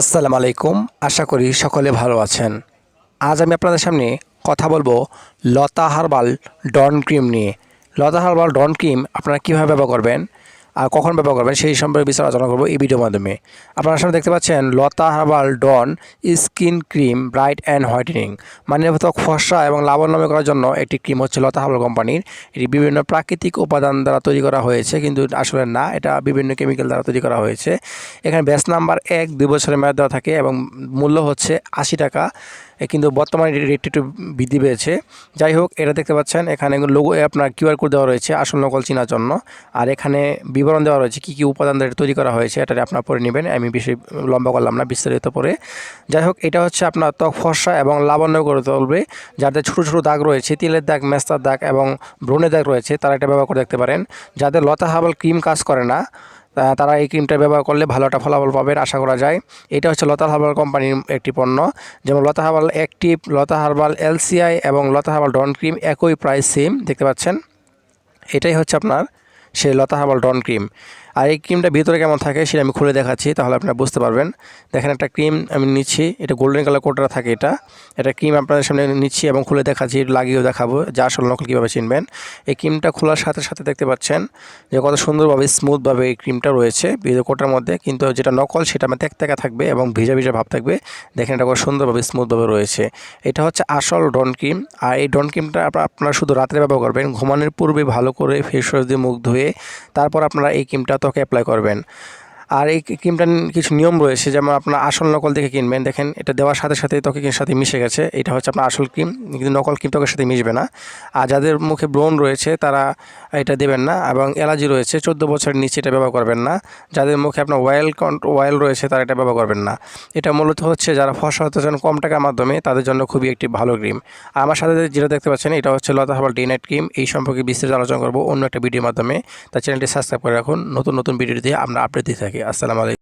আসসালামু আলাইকুম। আশা করি সকলে ভালো আছেন। আজ আমি আপনাদের সামনে কথা বলব লতা হারবাল ডন ক্রিম নিয়ে। লতা হারবাল ডন ক্রিম আপনারা কীভাবে ব্যবহার করবেন? কখন ব্যবহার করবেন সেই সম্পর্কে বিস্তার আলোচনা করব এই ভিডিওর মাধ্যমে। আপনারা সামনে দেখতে পাচ্ছেন, Lata herbal dawn skin cream, bright and whitening. মানে ত্বক ফর্সা এবং লাবণ্যময় করার জন্য একটি ক্রিম হচ্ছে লতা হার্বাল কোম্পানির। এটি বিভিন্ন প্রাকৃতিক উপাদান দ্বারা তৈরি করা হয়েছে, কিন্তু আসলে না, এটা বিভিন্ন কেমিক্যাল দ্বারা তৈরি করা হয়েছে। এখানে ব্যাচ নাম্বার এক দুই বছরের মেয়াদ দেওয়া থাকে এবং মূল্য হচ্ছে আশি টাকা কিন্তু বর্তমানে রেটটি একটু বৃদ্ধি পেয়েছে। যাই হোক, এটা দেখতে পাচ্ছেন, এখানে লোগো আপনার কিউআর কোড দেওয়া রয়েছে, আসল নকল চেনার জন্য। আর এখানে বিবরণ দেওয়া রয়েছে, কী কী উপাদান দ্বারা তৈরি করা হয়েছে এটা আপনার পরে নেবেন, আমি বেশি লম্বা করলাম না, বিস্তারিত পরে যাই হোক, এটা হচ্ছে আপনার ত্বক ফর্সা এবং লাবণ্য করে তুলবে। যাদের ছোটো ছোটো দাগ রয়েছে, তিলের দাগ, মেস্তার দাগ এবং ব্রণের দাগ রয়েছে, তারা এটা ব্যবহার করে দেখতে পারেন। যাদের লতা হাবাল ক্রিম কাজ করে না তারা এই ক্রিমটা ব্যবহার করলে ভালো একটা ফলাফল পাবেন আশা করা যায়। এটা হচ্ছে লতা হার্বাল কোম্পানির একটি পণ্য। যেমন Lata herbal active, Lata herbal LCI এবং লতা হার্বাল ডন ক্রিম একই প্রাইস, সেম, দেখতে পাচ্ছেন। এটাই হচ্ছে আপনার সেই লতা হার্বাল ডন ক্রিম। আর এই ক্রিমটা ভিতরে কেমন থাকে সেটা আমি খুলে দেখাচ্ছি, তাহলে আপনারা বুঝতে পারবেন। দেখেন একটা ক্রিম আমি নিচ্ছি, এটা গোল্ডেন কালার কোটরা থাকে এটা। এটা ক্রিম আপনাদের সামনে নিচ্ছি এবং খুলে দেখাচ্ছি লাগিয়েও দেখাবো যা আসল নকল কীভাবে চিনবেন। এই ক্রিমটা খোলার সাথে সাথে দেখতে পাচ্ছেন যে কত সুন্দরভাবে স্মুথভাবে এই ক্রিমটা রয়েছে ভিতরে কোটার মধ্যে। কিন্তু যেটা নকল সেটা আমার ত্যাক থাকবে এবং ভিজা ভিজা ভাব থাকবে। দেখেন এটা কত সুন্দরভাবে স্মুথভাবে রয়েছে। এটা হচ্ছে আসল ডন ক্রিম আর এই ডন ক্রিমটা আপনারা শুধু রাত্রে ব্যবহার করবেন, ঘুমানোর পূর্বে ভালো করে ফেস ওয়াশ দিয়ে মুখ ধুয়ে, তারপর আপনারা এই ক্রিমটা ত্বকে অ্যাপ্লাই করবেন। আর এই ক্রিমটার কিছু নিয়ম রয়েছে, যেমন আপনার আসল নকল দেখে কিনবেন। দেখেন, এটা দেওয়ার সাথে সাথে ত্বকের সাথে মিশে গেছে। এটা হচ্ছে আপনার আসল ক্রিম, কিন্তু নকল ক্রিম ত্বকের সাথে মিশবে না। আর যাদের মুখে ব্রণ রয়েছে, তারা এটা দেবেন না, এবং অ্যালার্জি রয়েছে, চোদ্দ বছরের নিচে এটা ব্যবহার করবেন না। যাদের মুখে আপনার অয়েল অয়েল রয়েছে, তারা এটা ব্যবহার করবেন না। এটা মূলত হচ্ছে যারা ফসল হতে চান কম টাকার মাধ্যমে, তাদের জন্য খুবই একটি ভালো ক্রিম। আমার সাথে যেটা দেখতে পাচ্ছেন, এটা হচ্ছে লতা হাবাল ডে ক্রিম। এই সম্পর্কে বিস্তারিত আলোচনা করব অন্য একটা ভিডিওর মাধ্যমে। তার চ্যানেলটি সাবস্ক্রাইব করে রাখুন। নতুন নতুন ভিডিও দিয়ে আমরা আপডেট দিয়ে থাকি। আসসালামু আলাইকুম